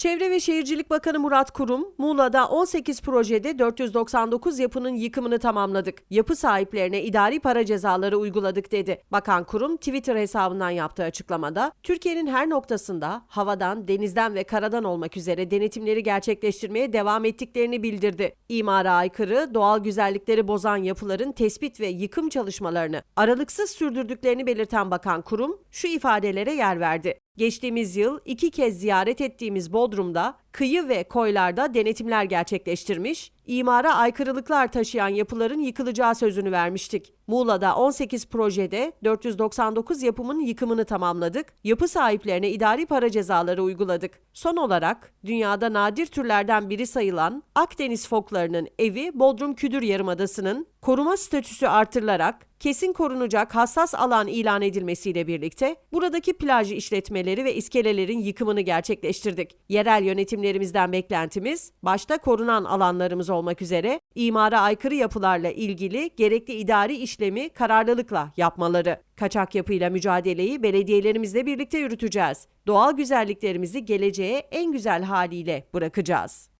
Çevre ve Şehircilik Bakanı Murat Kurum, Muğla'da 18 projede 499 yapının yıkımını tamamladık. Yapı sahiplerine idari para cezaları uyguladık dedi. Bakan Kurum Twitter hesabından yaptığı açıklamada, Türkiye'nin her noktasında havadan, denizden ve karadan olmak üzere denetimleri gerçekleştirmeye devam ettiklerini bildirdi. İmara aykırı, doğal güzellikleri bozan yapıların tespit ve yıkım çalışmalarını aralıksız sürdürdüklerini belirten Bakan Kurum şu ifadelere yer verdi. Geçtiğimiz yıl iki kez ziyaret ettiğimiz Bodrum'da kıyı ve koylarda denetimler gerçekleştirmiş, imara aykırılıklar taşıyan yapıların yıkılacağı sözünü vermiştik. Muğla'da 18 projede 499 yapımın yıkımını tamamladık, yapı sahiplerine idari para cezaları uyguladık. Son olarak dünyada nadir türlerden biri sayılan Akdeniz foklarının evi Bodrum Küdür Yarımadası'nın koruma statüsü artırılarak kesin korunacak hassas alan ilan edilmesiyle birlikte buradaki plaj işletmeleri ve iskelelerin yıkımını gerçekleştirdik. Yerel yönetimlerimizden beklentimiz başta korunan alanlarımız olmak üzere imara aykırı yapılarla ilgili gerekli idari işlemi kararlılıkla yapmaları. Kaçak yapıyla mücadeleyi belediyelerimizle birlikte yürüteceğiz. Doğal güzelliklerimizi geleceğe en güzel haliyle bırakacağız.